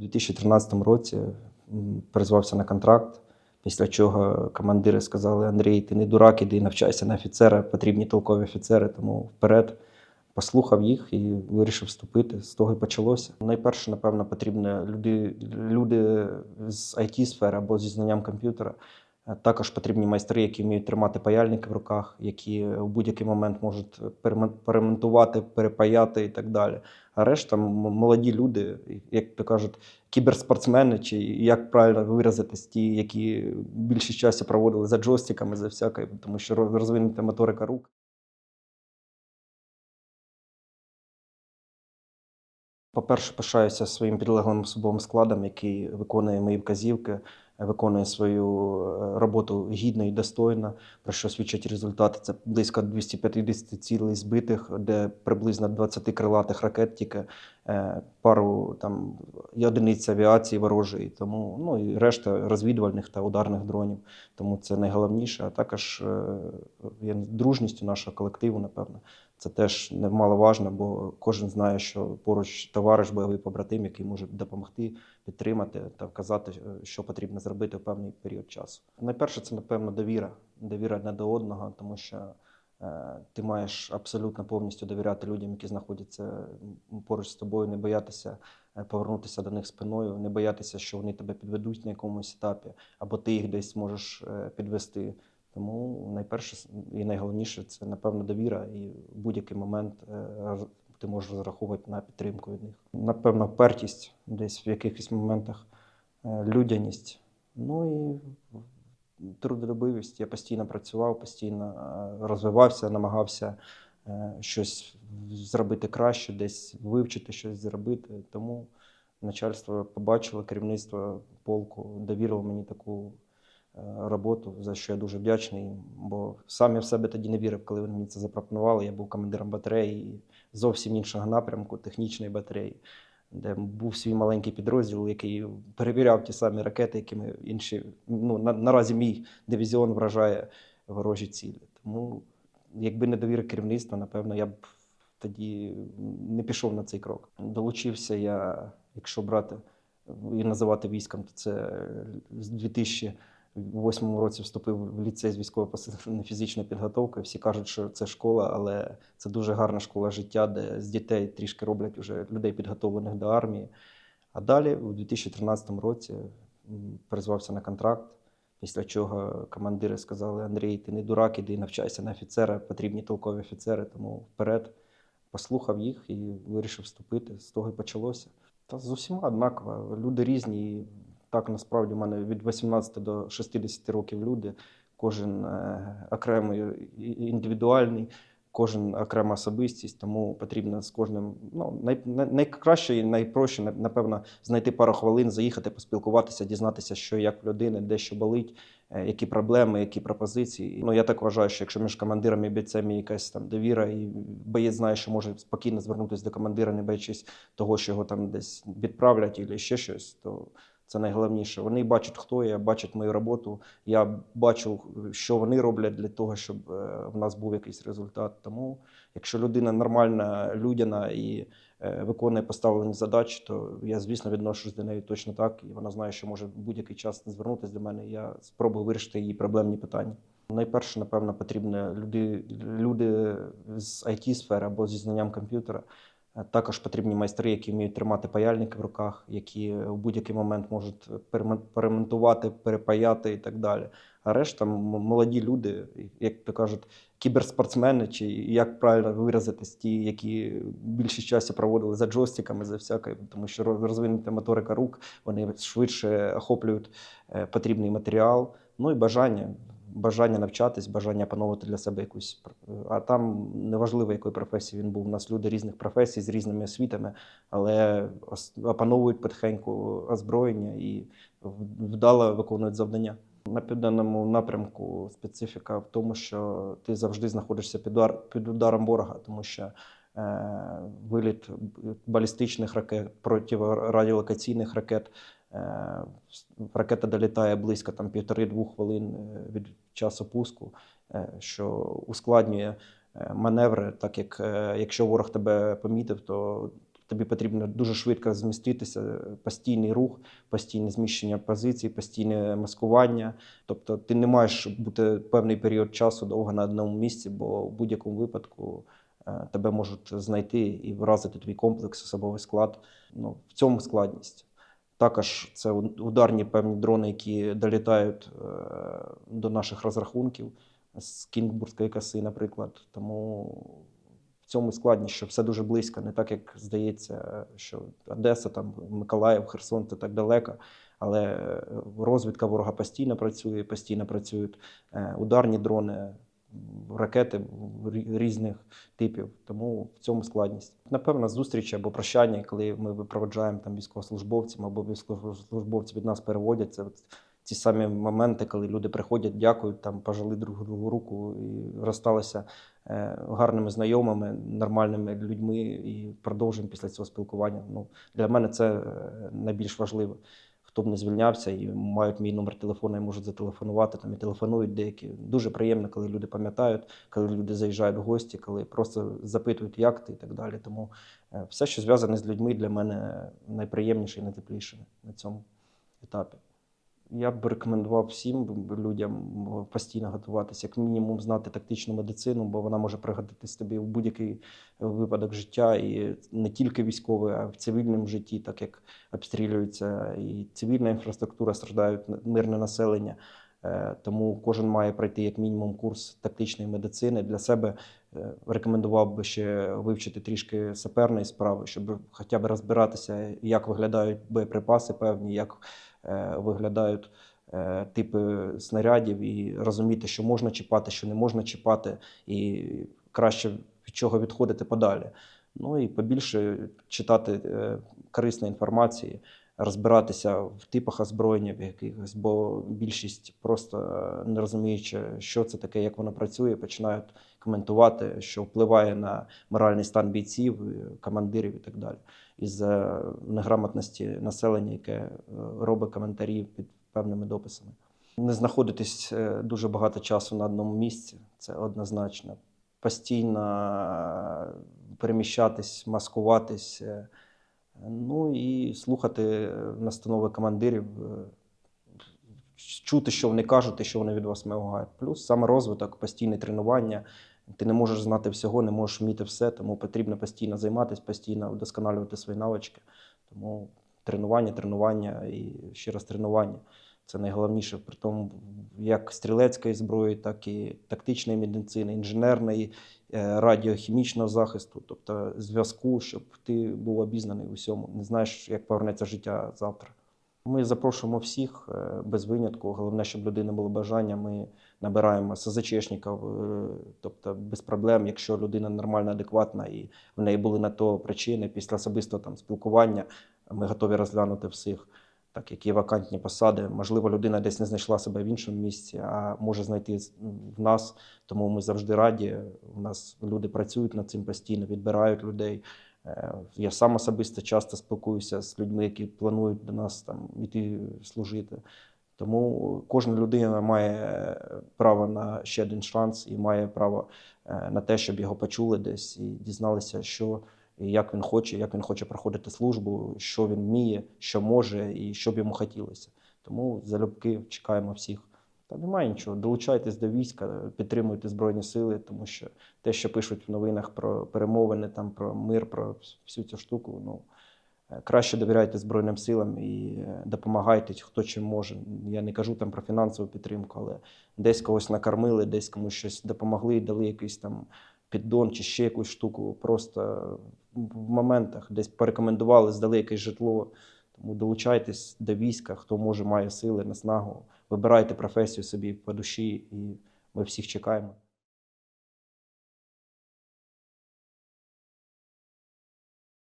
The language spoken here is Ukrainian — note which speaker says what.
Speaker 1: 2013 році призвався на контракт, після чого командири сказали: Андрій, ти не дурак, іди навчайся на офіцера, потрібні толкові офіцери, тому вперед. Послухав їх і вирішив вступити. З того і почалося. Найперше, напевно, потрібно люди, люди з it сфери або зі знанням комп'ютера. Е, Також потрібні майстри, які вміють тримати паяльники в руках, які в будь-який момент можуть перемонтувати, перепаяти і так далі. А решта молоді люди, як то кажуть, кіберспортсмени, чи як правильно виразитись, ті, які більшість часу проводили за джойстиками, за всякою, тому що роз- розвинута моторика рук. По-перше, пишаюся своїм підлеглим особовим складом, який виконує мої вказівки, виконує свою е, роботу гідно і достойно, про що свідчать результати. Це близько 250 цілей збитих, де приблизно 20 крилатих ракет, тільки е, пару там одиниць авіації ворожої, тому ну і решта розвідувальних та ударних дронів. Тому це найголовніше. А також е, дружністю нашого колективу, напевно. Це теж немаловажно, бо кожен знає, що поруч товариш, бойовий побратим, який може допомогти, підтримати та вказати, е, що потрібно зробити в певний період часу. Найперше, це напевно довіра, довіра одне до одного, тому що е, ти маєш абсолютно повністю довіряти людям, які знаходяться поруч з тобою, не боятися е, повернутися до них спиною, не боятися, що вони тебе підведуть на якомусь етапі, або ти їх десь можеш підвести. Тому найперше і найголовніше це напевно довіра, і в будь-який момент е, ти можеш розраховувати на підтримку від них. Напевно, впертість десь в якихось моментах, е, людяність. Ну і трудолюбивість. Я постійно працював, постійно е, розвивався, намагався щось зробити краще, десь вивчити щось зробити. Тому начальство побачило, керівництво полку довірило мені таку роботу, за що я дуже вдячний. Бо сам я в себе тоді не вірив, коли вони мені це запропонували. Я був командиром батареї зовсім іншого напрямку, технічної батареї, де був свій маленький підрозділ, який перевіряв ті самі ракети, якими інші. Ну, на, наразі мій дивізіон вражає ворожі цілі. Тому, якби не довіра керівництва, напевно, я б тоді не пішов на цей крок. Долучився я, якщо брати і називати військом, то це з 2008 році вступив в ліцей з військово-посильної фізичної підготовки. Всі кажуть, що це школа, але це дуже гарна школа життя, де з дітей трішки роблять уже людей підготовлених до армії. А далі, у 2013 році, призвався на контракт. Після чого командири сказали: Андрій, ти не дурак, іди навчайся на офіцера, потрібні толкові офіцери, тому вперед. Послухав їх і вирішив вступити. З того і почалося. Та з усіма однаково. Люди різні. І так насправді в мене від 18 до 60 років люди. Кожен е, окремий і- і індивідуальний, кожен окрема особистість, тому потрібно з кожним ну, най, най, найкраще і найпроще, напевно, знайти пару хвилин, заїхати, поспілкуватися, дізнатися, що як в людини, де що болить, е, які проблеми, які пропозиції. Ну я так вважаю, що якщо між командиром і бійцем є якась там довіра, і боєць знає, що може спокійно звернутися до командира, не боячись того, що його там десь відправлять або ще щось, то це найголовніше. Вони бачать, хто я, бачать мою роботу. Я бачу, що вони роблять для того, щоб е, в нас був якийсь результат. Тому, якщо людина нормальна, людяна і е, виконує поставлені задачі, то я, звісно, відношусь до неї точно так. І вона знає, що може будь-який час звернутися до мене. Я спробую вирішити її проблемні питання. Найперше, напевно, потрібно люди, люди з it сфери або зі знанням комп'ютера. Е, Також потрібні майстри, які вміють тримати паяльники в руках, які в будь-який момент можуть перемон- перемонтувати, перепаяти і так далі. А решта молоді люди, як то кажуть, кіберспортсмени, чи як правильно виразитись, ті, які більшість часу проводили за джойстиками, за всякою, тому що роз- розвинута моторика рук, вони швидше охоплюють е, потрібний матеріал. Ну і бажання. Бажання навчатись, бажання опановувати для себе якусь а там неважливо, якої професії він був. У нас люди різних професій з різними освітами, але опановують потихеньку озброєння і вдало виконують завдання. На південному напрямку специфіка в тому, що ти завжди знаходишся під, удар, під ударом ворога, тому що е, виліт балістичних ракет, протирадіолокаційних ракет. Е, ракета долітає близько півтори-двох хвилин е, від часу пуску, е, що ускладнює е, маневри, так як е, якщо ворог тебе помітив, то тобі потрібно дуже швидко зміститися, постійний рух, постійне зміщення позицій, постійне маскування. Тобто ти не маєш бути певний період часу довго на одному місці, бо в будь-якому випадку тебе можуть знайти і вразити твій комплекс, особовий склад. Ну, в цьому складність. Також це ударні певні дрони, які долітають е, до наших розрахунків з Кінгбурзької коси, наприклад. Тому в цьому складність, що все дуже близько, не так як здається, що Одеса, там Миколаїв, Херсон це так далеко. Але е, розвідка ворога постійно працює, постійно працюють е, ударні дрони, ракети різних типів. Тому в цьому складність. Напевно, зустрічі або прощання, коли ми випроваджаємо там військовослужбовців або військовослужбовці від нас переводять. Це ці самі моменти, коли люди приходять, дякують, там пожали друг другу руку і розсталися е, гарними знайомими, нормальними людьми, і продовжуємо після цього спілкування. Ну, для мене це е, найбільш важливо. Хто б не звільнявся і мають мій номер телефону і можуть зателефонувати, там і телефонують деякі. Дуже приємно, коли люди пам'ятають, коли люди заїжджають в гості, коли просто запитують, як ти і так далі. Тому е, все, що зв'язане з людьми, для мене найприємніше і найтепліше на цьому етапі. Я б рекомендував всім людям постійно готуватися, як мінімум знати тактичну медицину, бо вона може пригодитись тобі в будь-який випадок життя, і не тільки військовий, а в цивільному житті, так як обстрілюється і цивільна інфраструктура, страждають мирне населення. Е, Тому кожен має пройти як мінімум курс тактичної медицини. Для себе е, рекомендував би ще вивчити трішки саперної справи, щоб хоча б розбиратися, як виглядають боєприпаси певні, як е, виглядають типи снарядів, і розуміти, що можна чіпати, що не можна чіпати, і краще від чого відходити подалі. Ну і побільше читати корисної інформації, розбиратися в типах озброєння в якихось, бо більшість просто е, не розуміючи, що це таке, як воно працює, починають коментувати, що впливає на моральний стан бійців, е, командирів і так далі. Із неграмотності населення, яке е, робить коментарі під певними дописами. Не знаходитись е, дуже багато часу на одному місці, це однозначно. Постійно е, переміщатись, маскуватись, е, ну і слухати е, настанови командирів, е, чути, що вони кажуть і що вони від вас вимагають. Плюс саме розвиток, постійне тренування. Ти не можеш знати всього, не можеш вміти все, тому потрібно постійно займатися, постійно вдосконалювати свої навички. Тому тренування, тренування і ще раз тренування це найголовніше. При тому, як стрілецької зброї, так і тактичної медицини, інженерної, е, радіохімічного захисту, тобто зв'язку, щоб ти був обізнаний у всьому. Не знаєш, як повернеться життя завтра. Ми запрошуємо всіх е, без винятку. Головне, щоб людина було бажання. Ми набираємо СЗЧшників, е, тобто без проблем, якщо людина нормальна, адекватна і в неї були на то причини після особистого там спілкування. Ми готові розглянути всіх, так як є вакантні посади. Можливо, людина десь не знайшла себе в іншому місці, а може знайти в нас. Тому ми завжди раді. У нас люди працюють над цим постійно, відбирають людей. Е, Я сам особисто часто спілкуюся з людьми, які планують до нас там іти служити. Тому кожна людина має е, право на ще один шанс і має право е, на те, щоб його почули десь і дізналися, що як він хоче, як він хоче проходити службу, що він вміє, що може і що б йому хотілося. Тому залюбки чекаємо всіх. Та немає нічого. Долучайтесь до війська, підтримуйте Збройні Сили, тому що те, що пишуть в новинах про перемовини, там про мир, про всю цю штуку, ну е, краще довіряйте Збройним силам і е, допомагайте, хто чим може. Я не кажу там про фінансову підтримку, але десь когось накормили, десь комусь щось допомогли, дали якийсь там піддон чи ще якусь штуку. Просто в моментах десь порекомендували, здали якесь житло. Тому долучайтесь до війська, хто може, має сили, наснагу. Вибирайте професію собі по душі, і ми всіх чекаємо.